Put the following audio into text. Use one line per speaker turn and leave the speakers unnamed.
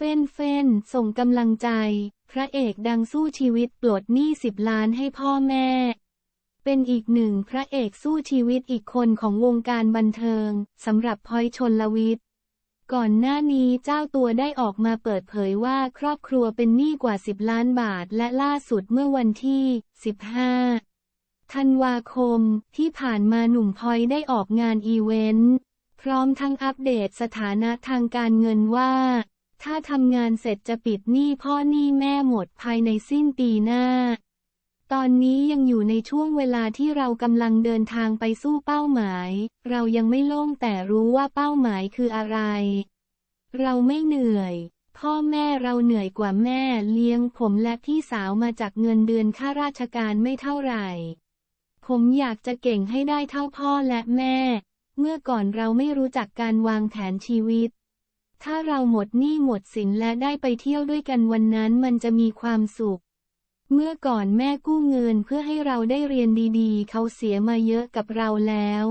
เฟ้นเฟ้นส่งกำลังใจ พระเอกดังสู้ชีวิตปลดหนี้สิบล้านให้พ่อแม่ เป็นอีกหนึ่งพระเอกสู้ชีวิตอีกคนของวงการบันเทิงสำหรับพลอยชนลวิทย์ก่อนหน้านี้เจ้าตัวได้ออกมาเปิดเผยว่าครอบครัวเป็นหนี้กว่า 10 ล้านบาท และล่าสุดเมื่อวันที่ 15 ธันวาคมที่ผ่านมาหนุ่มพลอยได้ออกงานอีเวนต์ พร้อมทั้งอัปเดตสถานะทางการเงินว่า ถ้าทำงานเสร็จจะปิดหนี้พ่อหนี้แม่หมดภายในสิ้นปีหน้า ตอนนี้ยังอยู่ในช่วงเวลาที่เรากำลังเดินทางไปสู้เป้าหมาย เรายังไม่โล่งแต่รู้ว่าเป้าหมายคืออะไร เราไม่เหนื่อย พ่อแม่เราเหนื่อยกว่าแม่เลี้ยงผมและพี่สาวมาจากเงินเดือนข้าราชการไม่เท่าไหร่ ผมอยากจะเก่งให้ได้เท่าพ่อและแม่ เมื่อก่อนเราไม่รู้จักการวางแผนชีวิต ถ้าเราหมดหนี้หมดสินและได้ไปเที่ยวด้วยกันวันนั้นมันจะมีความสุข เมื่อก่อนแม่กู้เงินเพื่อให้เราได้เรียนดีๆ เขาเสียมาเยอะกับเราแล้ว